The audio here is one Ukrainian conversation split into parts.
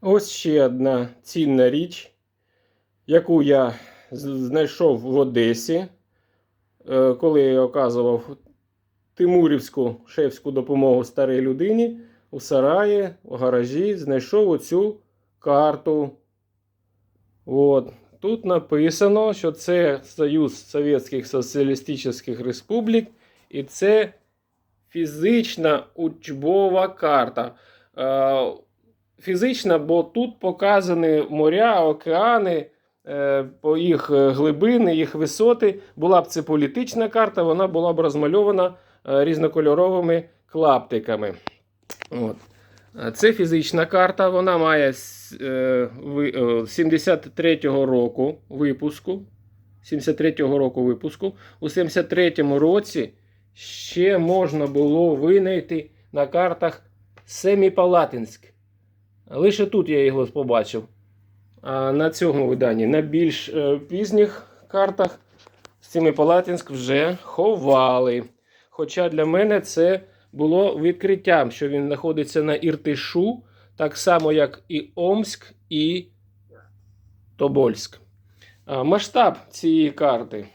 Ось ще одна цінна річ, яку я знайшов в Одесі, е, коли я оказував Тимурівську шефську допомогу старій людині у сараї, у гаражі, знайшов оцю карту. От. Тут написано, що це Союз Совєтських Соціалістичних Республік, і це фізична учбова карта. Фізична, бо тут показані моря, океани, е, по їх е, глибини, їх висоти. Була б це політична карта, вона була б розмальована е, різнокольоровими клаптиками. От. Це фізична карта, вона має с- е, ви- е, 73-го року випуску. 73-го року випуску. У 73-му році ще можна було винайти на картах Семіпалатинськ. Лише тут я його побачив. А на цьому виданні, на більш е, пізніх картах Семипалатинськ вже ховали. Хоча для мене це було відкриттям, що він знаходиться на Іртишу, так само, як і Омськ і Тобольськ. Масштаб цієї карти.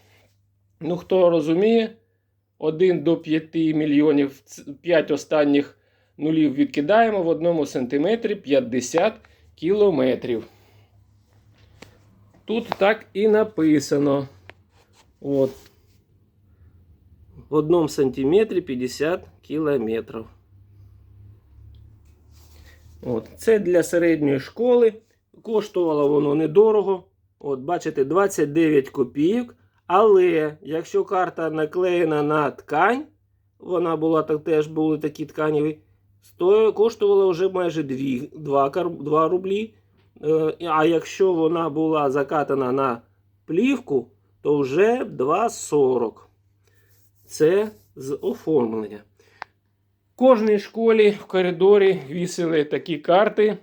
Ну, хто розуміє, 1 до 5 мільйонів, 5 останніх нулів відкидаємо в одному сантиметрі 50 кілометрів. Тут так і написано. От. В одному сантиметрі 50 кілометрів. От. Це для середньої школи. Коштувало воно недорого. От, бачите, 29 копійок. Але якщо карта наклеєна на ткань, вона була так теж були такі тканеві, то коштувала вже майже 2, 2, 2 рублі. Е, А якщо вона була закатана на плівку, то вже 2,40. Це з оформлення. В кожній школі в коридорі вісили такі карти.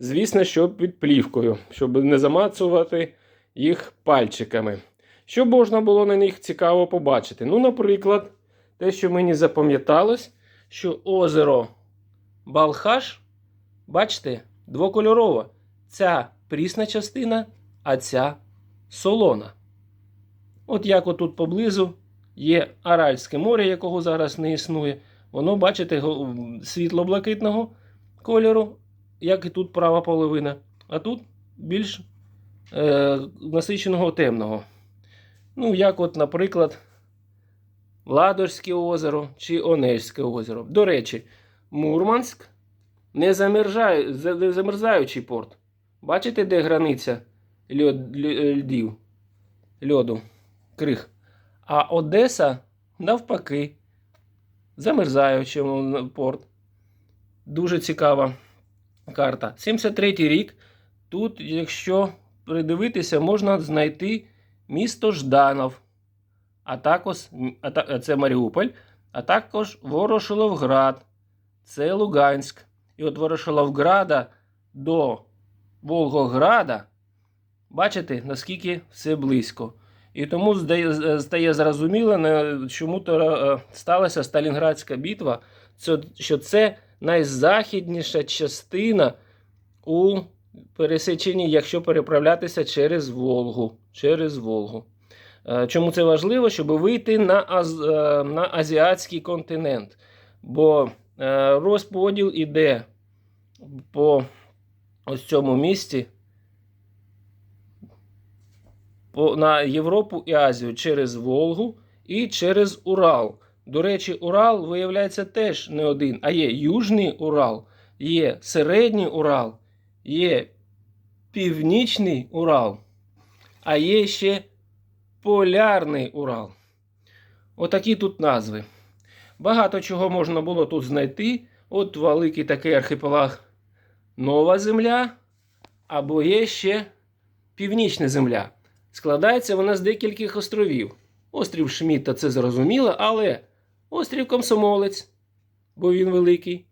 Звісно, що під плівкою, щоб не замацувати їх пальчиками. Що можна було на них цікаво побачити? Ну, наприклад, те, що мені запам'яталось, що озеро Балхаш, бачите, двокольорове. Ця прісна частина, а ця солона. От як отут поблизу є Аральське море, якого зараз не існує. Воно, бачите, го- світло-блакитного кольору, як і тут права половина. А тут більш е, насиченого темного. Ну, як, от, наприклад, Ладожське озеро чи Онежське озеро. До речі, Мурманськ не, замерзаючий порт. Бачите, де границя льод, льдів, льоду, крих. А Одеса навпаки, замерзаючий порт. Дуже цікава карта. 73-й рік. Тут, якщо придивитися, можна знайти місто Жданов, а також а це Маріуполь, а також Ворошиловград, це Луганськ. І от Ворошиловграда до Волгограда, бачите, наскільки все близько. І тому стає зрозуміло, чому то е, сталася Сталінградська битва, що це найзахідніша частина у пересеченні, якщо переправлятися через Волгу. Через Волгу. Е, Чому це важливо? Щоб вийти на, Аз, е, на азіатський континент. Бо розподіл іде по ось цьому місці по, на Європу і Азію через Волгу і через Урал. До речі, Урал виявляється теж не один, а є Южний Урал, є Середній Урал, є Північний Урал, а є ще Полярний Урал. Отакі тут назви. Багато чого можна було тут знайти. От великий такий архіпелаг Нова Земля, або є ще Північна Земля. Складається вона з декількох островів. Острів Шмітта це зрозуміло, але острів Комсомолець, бо він великий.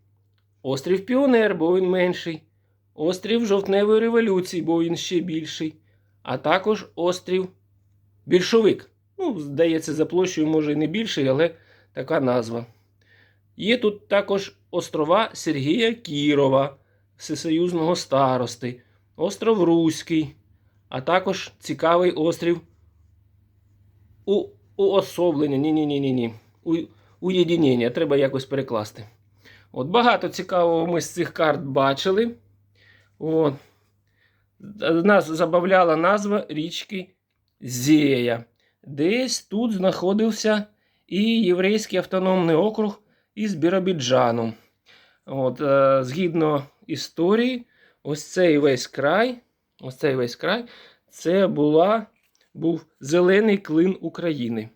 Острів Піонер, бо він менший. Острів Жовтневої революції, бо він ще більший. А також острів Більшовик. Ну, здається, за площею може і не більший, але така назва. Є тут також острова Сергія Кірова. всесоюзного старости, остров Руський, а також цікавий острів у, уособлення. Ні-ні-ні-ні. У, уєдинення. Треба якось перекласти. От багато цікавого ми з цих карт бачили. От. Нас забавляла назва річки Зея. Десь тут знаходився і Єврейський автономний округ із Біробіджану. От, е, згідно історії, ось цей весь край, ось цей весь край, це була, був зелений клин України.